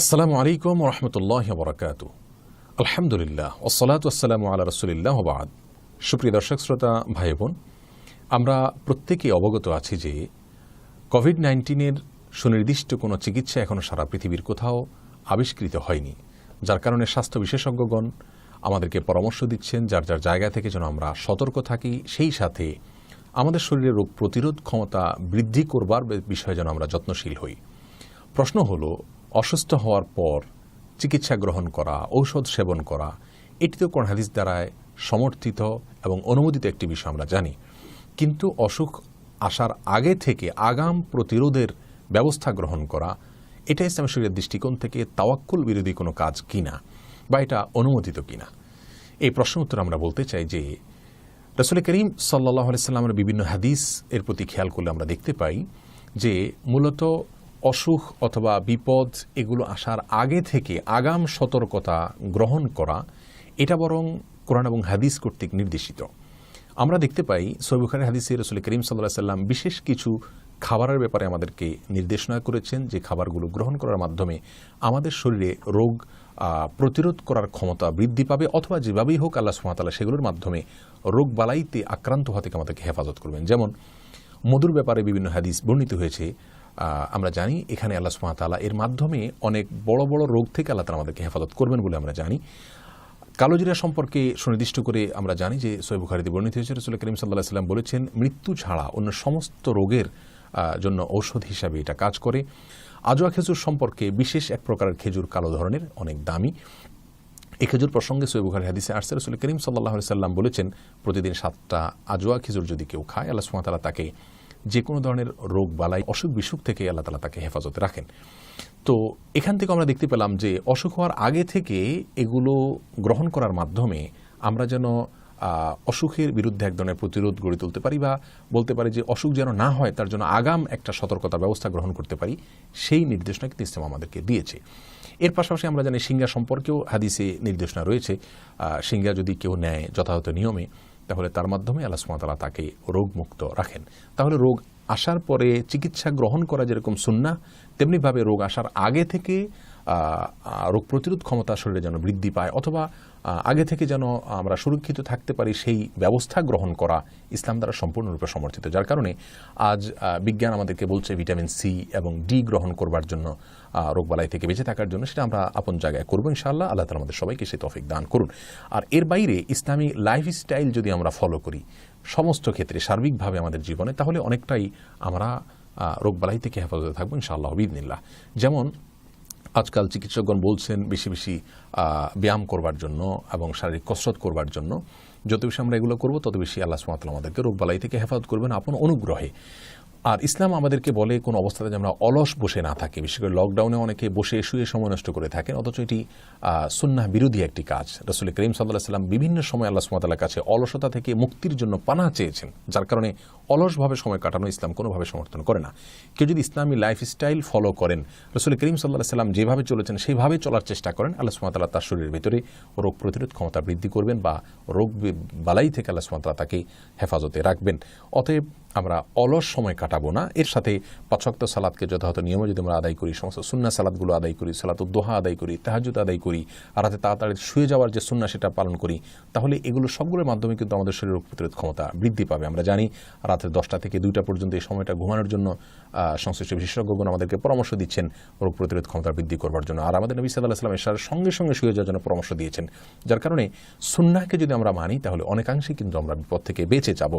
আসসালামু আলাইকুম রহমতুল্লাহ বরকাত আলহামদুলিল্লাহ ওসলাত আসসালামু আল্লাহ রসুলিল্লাহ বাদ। সুপ্রিয় দর্শক, শ্রোতা ভাই বোন আমরা প্রত্যেকেই অবগত আছি যে কোভিড নাইন্টিনের সুনির্দিষ্ট কোনো চিকিৎসা এখনও সারা পৃথিবীর কোথাও আবিষ্কৃত হয়নি, যার কারণে স্বাস্থ্য বিশেষজ্ঞগণ আমাদেরকে পরামর্শ দিচ্ছেন, যার যার জায়গা থেকে যেন আমরা সতর্ক থাকি, সেই সাথে আমাদের শরীরে রোগ প্রতিরোধ ক্ষমতা বৃদ্ধি করবার বিষয়ে যেন আমরা যত্নশীল হই। প্রশ্ন হলো অসুস্থ হওয়ার পর চিকিৎসা গ্রহণ করা, ঔষধ সেবন করা এটি তো কোন হাদিস দ্বারায় সমর্থিত এবং অনুমোদিত একটি বিষয় আমরা জানি। কিন্তু অসুখ আসার আগে থেকে আগাম প্রতিরোধের ব্যবস্থা গ্রহণ করা, এটা ইসলাম শরীরের দৃষ্টিকোণ থেকে তাওয়াক্কুল বিরোধী কোনো কাজ কিনা বা এটা অনুমোদিত কিনা? এই প্রশ্ন উত্তর আমরা বলতে চাই যে, রসুল করিম সাল্লাহ সাল্লামের বিভিন্ন হাদিস এর প্রতি খেয়াল করলে আমরা দেখতে পাই যে মূলত অসুখ অথবা বিপদ এগুলো আসার আগে থেকে আগাম সতর্কতা গ্রহণ করা, এটা বরং কোরআন এবং হাদিস কর্তৃক নির্দেশিত। আমরা দেখতে পাই সৈবুখারি হাদিসে রসুল করিম সাল্লাহ সাল্লাম বিশেষ কিছু খাবারের ব্যাপারে আমাদেরকে নির্দেশনা করেছেন যে খাবারগুলো গ্রহণ করার মাধ্যমে আমাদের শরীরে রোগ প্রতিরোধ করার ক্ষমতা বৃদ্ধি পাবে অথবা যেভাবেই হোক আল্লাহ সুমাতালা সেগুলোর মাধ্যমে রোগ বালাইতে আক্রান্ত হওয়া থেকে আমাদেরকে হেফাজত করবেন। যেমন মধুর ব্যাপারে বিভিন্ন হাদিস বর্ণিত হয়েছে আমরা জানি, এখানে আল্লাহ সুমাতালা এর মাধ্যমে অনেক বড় বড় রোগ থেকে আল্লাহ তালা আমাদেরকে হেফাজত করবেন বলে আমরা জানি। কালোজিরা সম্পর্কে সুনির্দিষ্ট করে আমরা জানি যে সৈব বুখারিতে বর্ণিত হয়েছে, রসুল করিম সাল্লাহ সাল্লাম বলেছেন, মৃত্যু ছাড়া অন্য সমস্ত রোগের জন্য ঔষধ হিসাবে এটা কাজ করে। আজোয়া খেজুর সম্পর্কে বিশেষ এক প্রকারের খেজুর কালো ধরনের, অনেক দামি। এই খেজুর প্রসঙ্গে সৈব বুখারি হাদিসে আসছে, রসুল করিম সাল্লাহ সাল্লাম বলেছেন, প্রতিদিন সাতটা আজোয়া খেজুর যদি কেউ খায়, আল্লাহ সুমাতালা তাকে যে কোনো ধরনের রোগ, বালাই, অসুখ বিসুখ থেকে আল্লাহ তালা তাকে হেফাজতে রাখেন। তো এখান থেকে আমরা দেখতে পেলাম যে অসুখ হওয়ার আগে থেকে এগুলো গ্রহণ করার মাধ্যমে আমরা যেন অসুখের বিরুদ্ধে এক ধরনের প্রতিরোধ গড়ে তুলতে পারি বা বলতে পারি যে অসুখ যেন না হয় তার জন্য আগাম একটা সতর্কতা ব্যবস্থা গ্রহণ করতে পারি, সেই নির্দেশনা কিন্তু ইসলাম আমাদেরকে দিয়েছে। এর পাশাপাশি আমরা জানি সিঙ্গা সম্পর্কেও হাদিসে নির্দেশনা রয়েছে। সিঙ্গা যদি কেউ নেয় যথাযথ নিয়মে তাহলে তার মাধ্যমে আল্লাহ সুমাতালা তাকে রোগমুক্ত রাখেন। তাহলে রোগ আসার পরে চিকিৎসা গ্রহণ করা যেরকম সুন্না তেমনিভাবে রোগ আসার আগে থেকে রোগ প্রতিরোধ ক্ষমতা শরীরে যেন বৃদ্ধি পায় অথবা আগে থেকে যেন আমরা সুরক্ষিত থাকতে পারি সেই ব্যবস্থা গ্রহণ করা ইসলাম দ্বারা সম্পূর্ণরূপে সমর্থিত। যার কারণে আজ বিজ্ঞান আমাদেরকে বলছে ভিটামিন সি এবং ডি গ্রহণ করবার জন্য রোগবালাই থেকে বেঁচে থাকার জন্য, সেটা আমরা আপন জায়গায় করব ইনশাআল্লাহ। আল্লাহ তালা আমাদের সবাইকে সে তফিক দান করুন। আর এর বাইরে ইসলামী লাইফস্টাইল যদি আমরা ফলো করি সমস্ত ক্ষেত্রে, সার্বিকভাবে আমাদের জীবনে, তাহলে অনেকটাই আমরা রোগবালাই থেকে হেফাজতে থাকব, ইনশাআল্লাহ হবিদিনিল্লাহ যেমন, আজকাল চিকিৎসকগণ বলছেন বেশি বেশি ব্যায়াম করবার জন্য এবং শারীরিক কসরত করবার জন্য। যত বেশি আমরা এগুলো করব, তত বেশি আল্লাহ সুমাতাল আমাদেরকে রোগবালাই থেকে হেফাজত করবেন আপন অনুগ্রহে। আর ইসলাম আমাদেরকে বলে কোনো অবস্থাতে যে আমরা অলস বসে না থাকি। বিশেষ করে লকডাউনে অনেকে বসে শুয়ে সময় নষ্ট করে থাকেন। অথচ এটি আহ, সুন্নাহ বিরোধী একটি কাজ। রসুল করিম সাল্লাহ সাল্লাম বিভিন্ন সময় আল্লাহ সুমাতালার কাছে অলসতা থেকে মুক্তির জন্য পানা চেয়েছেন। যার কারণে অলসভাবে সময় কাটানো ইসলাম কোনোভাবে সমর্থন করে না। কেউ যদি ইসলামী লাইফস্টাইল ফলো করেন রসুল করিম সাল্লাহ সাল্লাম যেভাবে চলেছেন সেইভাবে চলার চেষ্টা করেন আল্লাহ সুমাতাল্লাহ তার শরীরের ভিতরে রোগ প্রতিরোধ ক্ষমতা বৃদ্ধি করবেন বা রোগ বালাই থেকে আল্লাহ সুমাতাল্লাহ তাকে হেফাজতে রাখবেন। অতএব আমরা অলস সময় কাটাবো না। এর সাথে পাঁচক্ত সালাদকে যথাযথ নিয়মে যদি আমরা আদায় করি, সমস্ত সুন্না সালাদগুলো আদায় করি সালাত দোহা আদায় করি তাহাজুদ আদায় করি, আর রাতে তাড়াতাড়ি শুয়ে যাওয়ার যে সুন্না সেটা পালন করি, তাহলে এগুলো সবগুলোর মাধ্যমে কিন্তু আমাদের শরীর রোগ প্রতিরোধ ক্ষমতা বৃদ্ধি পাবে। আমরা জানি রাতে দশটা থেকে দুইটা পর্যন্ত এই সময়টা ঘুমানোর জন্য সংশ্লিষ্ট বিশেষজ্ঞগণ আমাদেরকে পরামর্শ দিচ্ছেন রোগ প্রতিরোধ ক্ষমতা বৃদ্ধি করবার জন্য। আর আমাদের নবী সাল্লাহ সাল্লাম এসার সঙ্গে সঙ্গে শুয়ে যাওয়ার জন্য পরামর্শ দিয়েছেন, যার কারণে সুন্নাকে যদি আমরা মানি, তাহলে অনেকাংশে কিন্তু আমরা বিপদ থেকে বেঁচে যাব।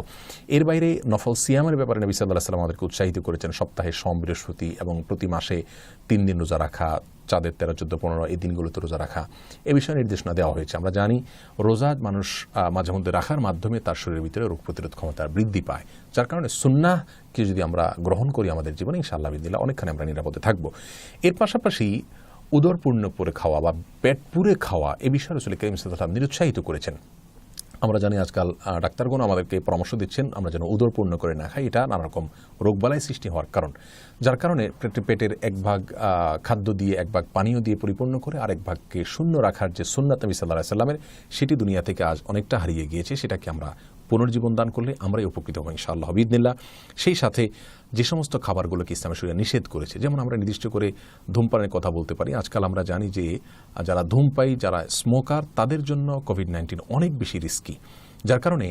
এর বাইরে নফল সিয়ামের ব্যাপারে নবী সাল্লাহ সাল্লাম আমাদেরকে উৎসাহিত করেছেন। সপ্তাহে সম, বৃহস্পতি এবং প্রতি মাসে তিন দিন রোজা রাখা, চাঁদের তেরো, চোদ্দ, পনেরো, এই দিনগুলোতে রোজা রাখা, এ বিষয়ে নির্দেশনা দেওয়া হয়েছে। আমরা জানি, রোজা মানুষ মাঝে মধ্যে রাখার মাধ্যমে তার শরীরের ভিতরে রোগ প্রতিরোধ ক্ষমতা বৃদ্ধি পায়, যার কারণে সুন্নাহকে যদি আমরা গ্রহণ করি আমাদের জীবনে, ইনশাআল্লাহ বিদিল্লা অনেকখানি আমরা নিরাপদে থাকব। এর পাশাপাশি উদরপূর্ণ পরে খাওয়া বা পেট পুরে খাওয়া, এ বিষয়ে রসুল করিম নিরুৎসাহিত করেছেন। আমরা জানি আজকাল ডাক্তারগণ আমাদেরকে পরামর্শ দিচ্ছেন, আমরা যেন উদরপূর্ণ করে না খাই। এটা নানারকম রোগবালাই সৃষ্টি হওয়ার কারণ। যার কারণে পেটে- পেটের এক ভাগ খাদ্য দিয়ে, এক ভাগ পানীয় দিয়ে পরিপূর্ণ করে আরেক ভাগকে শূন্য রাখার যে সুন্নাত নবী সাল্লাহ সাল্লামের সেটি দুনিয়া থেকে আজ অনেকটা হারিয়ে গিয়েছে। সেটাকে আমরা পুনর্জীবন দান করলে আমরাই উপকৃত হব ইনশাআল্লাহ। বিদিনিল্লাহ সেই সাথে যে সমস্ত খাবারগুলোকে ইসলামের শরীরে নিষেধ করেছে, যেমন আমরা নির্দিষ্ট করে ধূমপানের কথা বলতে পারি, আজকাল আমরা জানি যে যারা ধূমপাই যারা স্মোকার, তাদের জন্য কোভিড নাইন্টিন অনেক বেশি রিস্কি যার কারণে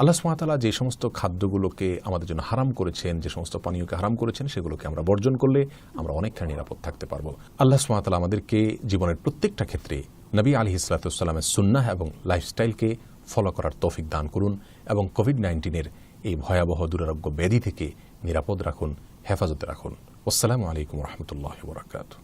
আল্লাহ সুমাতালা যে সমস্ত খাদ্যগুলোকে আমাদের জন্য হারাম করেছেন, যে সমস্ত পানীয়কে হারাম করেছেন, সেগুলোকে আমরা বর্জন করলে আমরা অনেকখানি নিরাপদ থাকতে পারব। আল্লাহ সুমাতালা আমাদেরকে জীবনের প্রত্যেকটা ক্ষেত্রে নবী আলী ইসলাতামের সুন্নাহ এবং লাইফস্টাইলকে ফলো করার তৌফিক দান করুন এবং কোভিড নাইন্টিনের এই ভয়াবহ দুরারোগ্য ব্যাধি থেকে নিরাপদ রাখুন, হেফাজতে রাখুন। আসসালামু আলাইকুম রহমতুল্লাহ বরাকাতু